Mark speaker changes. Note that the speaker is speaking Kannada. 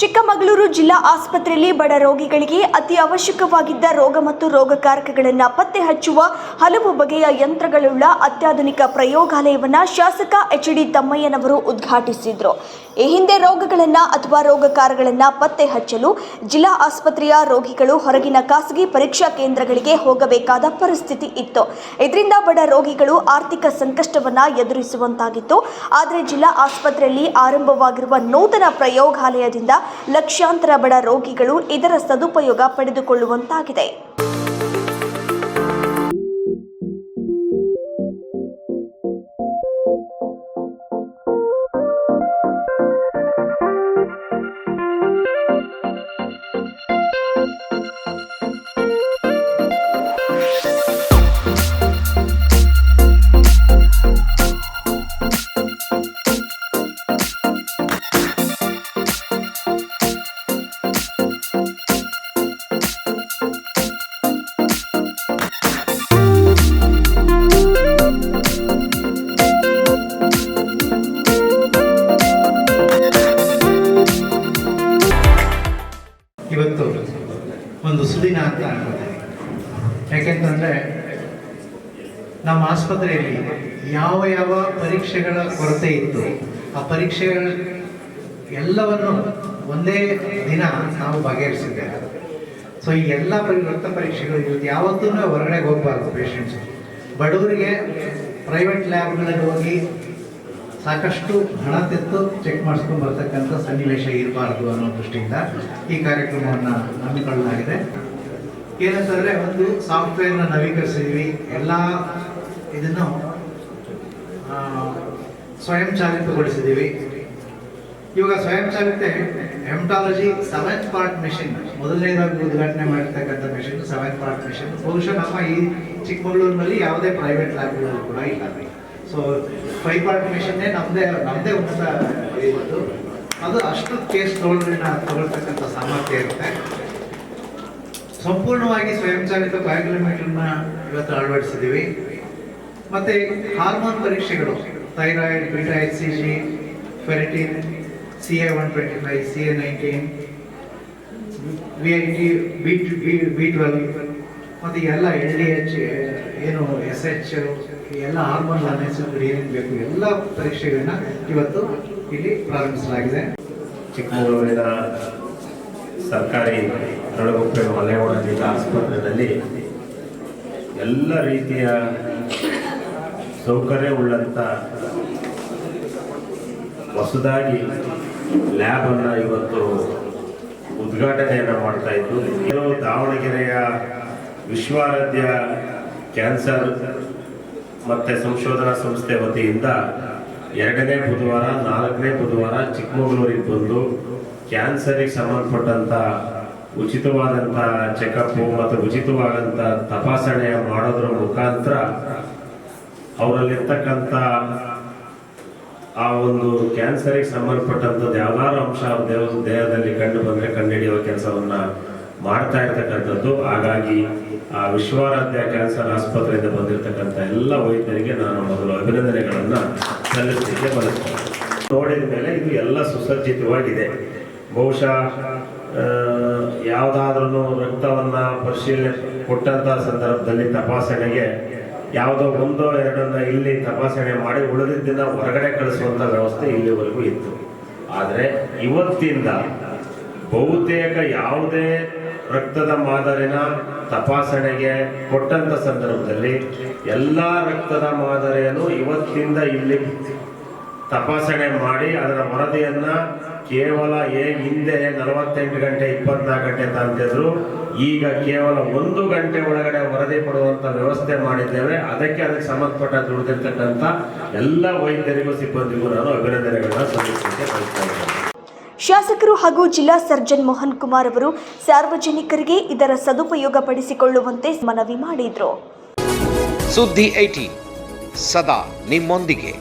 Speaker 1: ಚಿಕ್ಕಮಗಳೂರು ಜಿಲ್ಲಾ ಆಸ್ಪತ್ರೆಯಲ್ಲಿ ಬಡ ರೋಗಿಗಳಿಗೆ ಅತಿ ಅವಶ್ಯಕವಾಗಿದ್ದ ರೋಗ ಮತ್ತು ರೋಗಕಾರಕಗಳನ್ನು ಪತ್ತೆ ಹಚ್ಚುವ ಹಲವು ಬಗೆಯ ಯಂತ್ರಗಳುಳ್ಳ ಅತ್ಯಾಧುನಿಕ ಪ್ರಯೋಗಾಲಯವನ್ನು ಶಾಸಕ ಎಚ್ ಡಿ ತಮ್ಮಯ್ಯನವರು ಉದ್ಘಾಟಿಸಿದ್ರು. ಈ ಹಿಂದೆ ರೋಗಗಳನ್ನು ಅಥವಾ ರೋಗಕಾರಗಳನ್ನು ಪತ್ತೆ ಹಚ್ಚಲು ಜಿಲ್ಲಾ ಆಸ್ಪತ್ರೆಯ ರೋಗಿಗಳು ಹೊರಗಿನ ಖಾಸಗಿ ಪರೀಕ್ಷಾ ಕೇಂದ್ರಗಳಿಗೆ ಹೋಗಬೇಕಾದ ಪರಿಸ್ಥಿತಿ ಇತ್ತು. ಇದರಿಂದ ಬಡ ರೋಗಿಗಳು ಆರ್ಥಿಕ ಸಂಕಷ್ಟವನ್ನ ಎದುರಿಸುವಂತಾಗಿತ್ತು. ಆದರೆ ಜಿಲ್ಲಾ ಆಸ್ಪತ್ರೆಯಲ್ಲಿ ಆರಂಭವಾಗಿರುವ ನೂತನ ಪ್ರಯೋಗಾಲಯದಿಂದ ಲಕ್ಷಾಂತರ ಬಡ ರೋಗಿಗಳು ಇದರ ಸದುಪಯೋಗ ಪಡೆದುಕೊಳ್ಳುವಂತಾಗಿದೆ.
Speaker 2: ಸುದಿನ ಅಂತ ಅನ್ಕೋತೀನಿ. ಯಾಕೆಂತಂದರೆ ನಮ್ಮ ಆಸ್ಪತ್ರೆಯಲ್ಲಿ ಯಾವ ಯಾವ ಪರೀಕ್ಷೆಗಳ ಕೊರತೆ ಇತ್ತು, ಆ ಪರೀಕ್ಷೆಗಳ ಎಲ್ಲವನ್ನು ಒಂದೇ ದಿನ ನಾವು ಬಗೆಹರಿಸಿದ್ದೇವೆ. ಸೊ ಈ ಎಲ್ಲ ಪರಿ, ರಕ್ತ ಪರೀಕ್ಷೆಗಳು ಇವತ್ತು ಯಾವತ್ತೂ ಹೊರಗಡೆ ಹೋಗಬಾರ್ದು ಪೇಷಂಟ್ಸ್ ಬಡವರಿಗೆ ಪ್ರೈವೇಟ್ ಲ್ಯಾಬ್ಗಳಲ್ಲಿ ಹೋಗಿ ಸಾಕಷ್ಟು ಹಣ ತೆತ್ತು ಚೆಕ್ ಮಾಡಿಸ್ಕೊಂಡು ಬರ್ತಕ್ಕಂಥ ಸನ್ನಿವೇಶ ಇರಬಾರ್ದು ಅನ್ನೋ ದೃಷ್ಟಿಯಿಂದ ಈ ಕಾರ್ಯಕ್ರಮವನ್ನು ಹಮ್ಮಿಕೊಳ್ಳಲಾಗಿದೆ. ಏನಂತಂದರೆ ಒಂದು ಸಾಫ್ಟ್ವೇರ್ನ ನವೀಕರಿಸಿದೀವಿ. ಎಲ್ಲ ಇದನ್ನು ಆ, ಸ್ವಯಂಚಾಲಿತಗೊಳಿಸಿದ್ದೀವಿ ಇವಾಗ ಸ್ವಯಂಚಾಲಿತ ಹೆಮಟಾಲಜಿ ಸೆವೆಂತ್ ಪಾರ್ಟ್ ಮೆಷಿನ್ ಮೊದಲನೇದಾಗಿ ಉದ್ಘಾಟನೆ ಮಾಡಿರ್ತಕ್ಕಂಥ ಮೆಷಿನ್ ಸೆವೆಂತ್ ಪಾರ್ಟ್ ಮೆಷಿನ್ ಬಹುಶಃ ನಮ್ಮ ಈ ಚಿಕ್ಕಮಗಳೂರಿನಲ್ಲಿ ಯಾವುದೇ ಪ್ರೈವೇಟ್ ಲ್ಯಾಬ್ಗಳಲ್ಲಿ ಕೂಡ ಇಲ್ಲ. ಸೊ ಫೈವ್ ಪಾರ್ಟ್ ಮೆಷಿನ್ನೇ ನಮ್ಮದೇ ನಮ್ಮದೇ ಉನ್ನತ ಅದು ಅಷ್ಟು ಕೇಸ್ ತಗೊಳ್ಳೋದನ್ನ ತಗೊಳ್ತಕ್ಕಂಥ ಸಾಮರ್ಥ್ಯ ಇರುತ್ತೆ. ಸಂಪೂರ್ಣವಾಗಿ ಸ್ವಯಂಚಾಲಿತ ಬಯೋಕಿಲೋಮೀಟರ್ನ ಇವತ್ತು ಅಳವಡಿಸಿದ್ದೀವಿ. ಮತ್ತೆ ಹಾರ್ಮೋನ್ ಪರೀಕ್ಷೆಗಳು, thyroid, beta H C G, ferritin, C A one twenty five, C A nineteen, V I T, B B twelve, ಮತ್ತು ಎಲ್ಲ ಎಲ್ ಡಿ ಎಚ್ ಏನು ಎಸ್ ಎಚ್ ಎಲ್ಲ ಹಾರ್ಮೋನ್ ಅನೈಸಿಗಳು ಏನೇನು ಬೇಕು, ಎಲ್ಲ ಪರೀಕ್ಷೆಗಳನ್ನ ಇವತ್ತು ಇಲ್ಲಿ ಪ್ರಾರಂಭಿಸಲಾಗಿದೆ.
Speaker 3: ಚಿಕ್ಕಮಗಳೂರಿನ ಸರ್ಕಾರಿ ಕರಡುಗುಪ್ಪೆ ಮಲೆವಾಡ ಜಿಲ್ಲಾ ಆಸ್ಪತ್ರೆಯಲ್ಲಿ ಎಲ್ಲ ರೀತಿಯ ಸೌಕರ್ಯವುಳ್ಳಂಥ ಹೊಸದಾಗಿ ಲ್ಯಾಬನ್ನು ಇವತ್ತು ಉದ್ಘಾಟನೆಯನ್ನು ಮಾಡ್ತಾ ಕೆಲವು ದಾವಣಗೆರೆಯ ವಿಶ್ವಾರಾಧ್ಯ ಕ್ಯಾನ್ಸರ್ ಮತ್ತು ಸಂಶೋಧನಾ ಸಂಸ್ಥೆ ವತಿಯಿಂದ ಎರಡನೇ ಬುಧವಾರ, ನಾಲ್ಕನೇ ಬುಧವಾರ ಚಿಕ್ಕಮಗಳೂರಿಗೆ ಬಂದು ಕ್ಯಾನ್ಸರಿಗೆ ಸಂಬಂಧಪಟ್ಟಂಥ ಉಚಿತವಾದಂಥ ಚೆಕಪ್ಪು ಮತ್ತು ಉಚಿತವಾದಂಥ ತಪಾಸಣೆ ಮಾಡೋದ್ರ ಮುಖಾಂತರ ಅವರಲ್ಲಿರ್ತಕ್ಕಂಥ ಆ ಒಂದು ಕ್ಯಾನ್ಸರಿಗೆ ಸಂಬಂಧಪಟ್ಟಂಥದ್ದು ಯಾವ್ದಾರು ಅಂಶ ದೇಹ ದೇಹದಲ್ಲಿ ಕಂಡು ಬಂದರೆ ಕಂಡುಹಿಡಿಯುವ ಕೆಲಸವನ್ನ ಮಾಡ್ತಾ ಇರ್ತಕ್ಕಂಥದ್ದು. ಹಾಗಾಗಿ ಆ ವಿಶ್ವಾರಾಧ್ಯ ಕ್ಯಾನ್ಸರ್ ಆಸ್ಪತ್ರೆಯಿಂದ ಬಂದಿರತಕ್ಕಂಥ ಎಲ್ಲ ವೈದ್ಯರಿಗೆ ನಾನು ಮೊದಲು ಅಭಿನಂದನೆಗಳನ್ನು ಸಲ್ಲಿಸಲಿಕ್ಕೆ ಬಯಸ್ತೇನೆ. ನೋಡಿದ ಮೇಲೆ ಇದು ಎಲ್ಲ ಸುಸಜ್ಜಿತವಾಗಿದೆ. ಬಹುಶಃ ಯಾವುದಾದ್ರೂ ರಕ್ತವನ್ನು ಪರಿಶೀಲನೆ ಕೊಟ್ಟಂತ ಸಂದರ್ಭದಲ್ಲಿ ತಪಾಸಣೆಗೆ ಯಾವುದೋ ಒಂದೋ ಎರಡನ್ನು ಇಲ್ಲಿ ತಪಾಸಣೆ ಮಾಡಿ ಉಳಿದಿದ್ದನ್ನು ಹೊರಗಡೆ ಕಳಿಸುವಂತ ವ್ಯವಸ್ಥೆ ಇಲ್ಲಿವರೆಗೂ ಇತ್ತು. ಆದರೆ ಇವತ್ತಿಂದ ಬಹುತೇಕ ಯಾವುದೇ ರಕ್ತದ ಮಾದರಿನ ತಪಾಸಣೆಗೆ ಕೊಟ್ಟಂತ ಸಂದರ್ಭದಲ್ಲಿ ಎಲ್ಲ ರಕ್ತದ ಮಾದರಿಯನ್ನು ಇವತ್ತಿಂದ ಇಲ್ಲಿ ತಪಾಸಣೆ ಮಾಡಿ ಅದರ ವರದಿಯನ್ನ ಕೇವಲ ಏ ಹಿಂದೆ ನಲವತ್ತೆಂಟು ಗಂಟೆ ಇಪ್ಪತ್ನಾಲ್ಕು ಗಂಟೆ ಅಂತ ಅಂತಿದ್ರು ಈಗ ಕೇವಲ ಒಂದು ಗಂಟೆ ಒಳಗಡೆ ವರದಿ ಪಡುವಂತ ವ್ಯವಸ್ಥೆ ಮಾಡಿದ್ದೇವೆ. ಅದಕ್ಕೆ ಅದಕ್ಕೆ ಸಂಬಂಧಪಟ್ಟ ದುಡಿದಿರ್ತಕ್ಕಂಥ ಎಲ್ಲ ವೈದ್ಯರಿಗೂ ಸಿಬ್ಬಂದಿಗೂ ನಾನು ಅಭಿನಂದನೆಗಳನ್ನ ಸಲ್ಲಿಸಲಿಕ್ಕೆ ಬಯಸ್ತಾ ಇದ್ದೇನೆ.
Speaker 1: ಶಾಸಕರು ಹಾಗೂ ಜಿಲ್ಲಾ ಸರ್ಜನ್ ಮೋಹನ್ ಕುಮಾರ್ ಅವರು ಸಾರ್ವಜನಿಕರಿಗೆ ಇದರ ಸದುಪಯೋಗ ಪಡಿಸಿಕೊಳ್ಳುವಂತೆ ಮನವಿ ಮಾಡಿದರು.
Speaker 4: ಸುದ್ದಿ ಏಟೀನ್ ಸದಾ ನಿಮ್ಮೊಂದಿಗೆ.